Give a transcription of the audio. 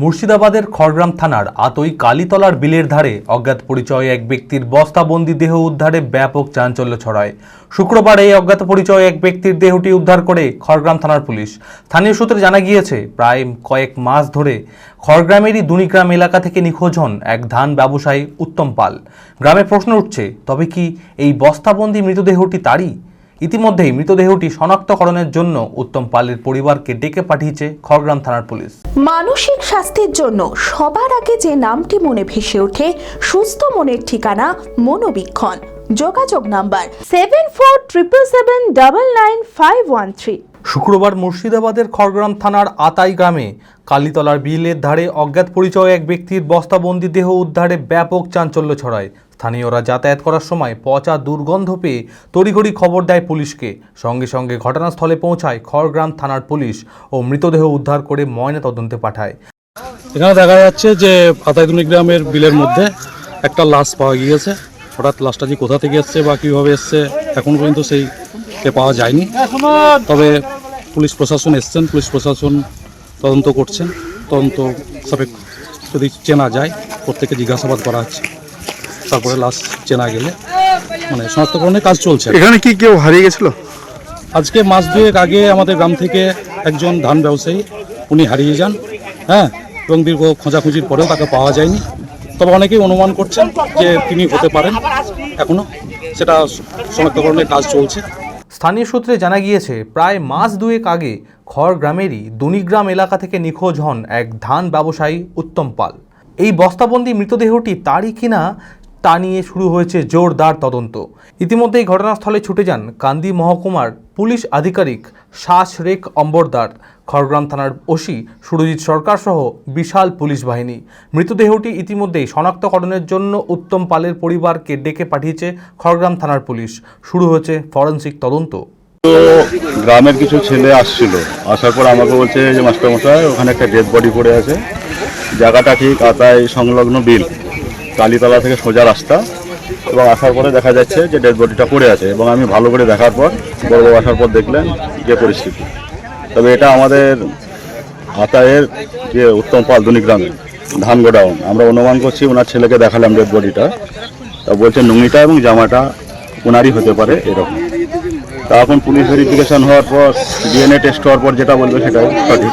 মুর্শিদাবাদের খড়গ্রাম থানার আতই কালীতলার বিলের ধারে অজ্ঞাত পরিচয়ে এক ব্যক্তির বস্তাবন্দি দেহ উদ্ধারে ব্যাপক চাঞ্চল্য ছড়ায়। শুক্রবার এই অজ্ঞাত পরিচয়ে এক ব্যক্তির দেহটি উদ্ধার করে খড়গ্রাম থানার পুলিশ। স্থানীয় সূত্রে জানা গিয়েছে, প্রায় কয়েক মাস ধরে খড়গ্রামেরই দুনিগ্রাম এলাকা থেকে নিখোঁজ হন এক ধান ব্যবসায়ী উত্তম পাল। গ্রামে প্রশ্ন উঠছে, তবে কি এই বস্তাবন্দি মৃতদেহটি তারই? ইতিমধ্যেই মৃতদেহটি শনাক্তকরণের জন্য উত্তম পালের পরিবারকে ডেকে পাঠিয়েছে খড়গ্রাম থানার পুলিশ। মানসিক স্বাস্থ্যের জন্য সবার আগে যে নামটি মনে ভেসে ওঠে সুস্থ মনের ঠিকানা মনোবীক্ষণ। যোগাযোগ number seven four triple seven double nine five one three. শুক্রবার মুর্শিদাবাদের খড়গ্রাম থানার আতাই গ্রামে কালীতলার বিলের ধারে অজ্ঞাত পরিচয় এক ব্যক্তির বস্তাবন্দি দেহ উদ্ধারে ব্যাপক চাঞ্চল্য ছড়ায়। স্থানীয়রা যাতায়াত করার সময় পচা দুর্গন্ধ পেয়ে তড়িঘড়ি খবর দেয় পুলিশকে। সঙ্গে সঙ্গে ঘটনাস্থলে পৌঁছায় খড়গ্রাম থানার পুলিশ ও মৃতদেহ উদ্ধার করে ময়না তদন্তে পাঠায়। এখানে দেখা যাচ্ছে যে আতাইদুনি গ্রামের বিলের মধ্যে একটা লাশ পাওয়া গিয়েছে। হঠাৎ লাশটা যে কোথা থেকে এসছে বা কীভাবে এসছে, এখন পর্যন্ত সেই পাওয়া যায়নি। তবে পুলিশ প্রশাসন এসছেন, পুলিশ প্রশাসন তদন্ত করছেন। তদন্ত সাপেক্ষ যদি চেনা যায় প্রত্যেকে জিজ্ঞাসাবাদ করা হচ্ছে। তারপরে লাশ চেনা গেলে। মানে শনাক্তকরণের কাজ চলছে এখানে কি কেউ হারিয়ে গেছিল? আজকে মাস দুয়েক আগে আমাদের গ্রাম থেকে একজন ধান ব্যবসায়ী উনি হারিয়ে যান হ্যাঁ? এবং দীর্ঘ খোঁজাখুঁজির পরেও তাকে পাওয়া যায়নি। তবে অনেকেই অনুমান করছেন যে তিনি হতে পারেন এখনও। সেটা শনাক্তকরণের কাজ চলছে। স্থানীয় সূত্রে জানা গিয়েছে প্রায় মাস দুয়েক আগে খড় গ্রামেরই দুনিগ্রাম এলাকা থেকে নিখোঁজ হন এক ধান ব্যবসায়ী উত্তম পাল। এই বস্তাবন্দি মৃতদেহটি তারই কিনা তা নিয়ে শুরু হয়েছে জোরদার তদন্ত। ইতিমধ্যেই ঘটনাস্থলে ছুটে যান কান্দি মহকুমার পুলিশ আধিকারিক শ্বাস রেখ অম্বরদার। খড়গ্রাম থানার ওসি সুরজিৎ সরকার সহ বিশাল পুলিশ বাহিনী। মৃতদেহটি ইতিমধ্যেই শনাক্তকরণের জন্য উত্তম পালের পরিবারকে ডেকে পাঠিয়েছে খড়গ্রাম থানার পুলিশ। শুরু হয়েছে ফরেন্সিক তদন্ত। তো গ্রামের কিছু ছেলে আসছিল। আসার পর আমাকে বলছে যে, মাস্টারমশাই, ওখানে একটা ডেড বডি পড়ে আছে। জায়গাটা ঠিক আতায় সংলগ্ন বিল। কালীতলা থেকে সোজা রাস্তা এবং আসার পরে দেখা যাচ্ছে যে ডেড বডিটা পড়ে আছে এবং আমি ভালো করে দেখার পর, বড় আসার পর দেখলেন যে পরিস্থিতি। তবে এটা আমাদের আতায়ের যে উত্তম পাল গ্রামে, ধান গোডাউন। আমরা অনুমান করছি ওনার ছেলেকে দেখালাম ডেড বডিটা তা বলছে নুঙ্গিটা এবং জামাটা ওনারই হতে পারে এরকম। তা এখন পুলিশ ভেরিফিকেশন হওয়ার পর ডিএনএ টেস্ট হওয়ার পর যেটা বলবে সেটাই সঠিক।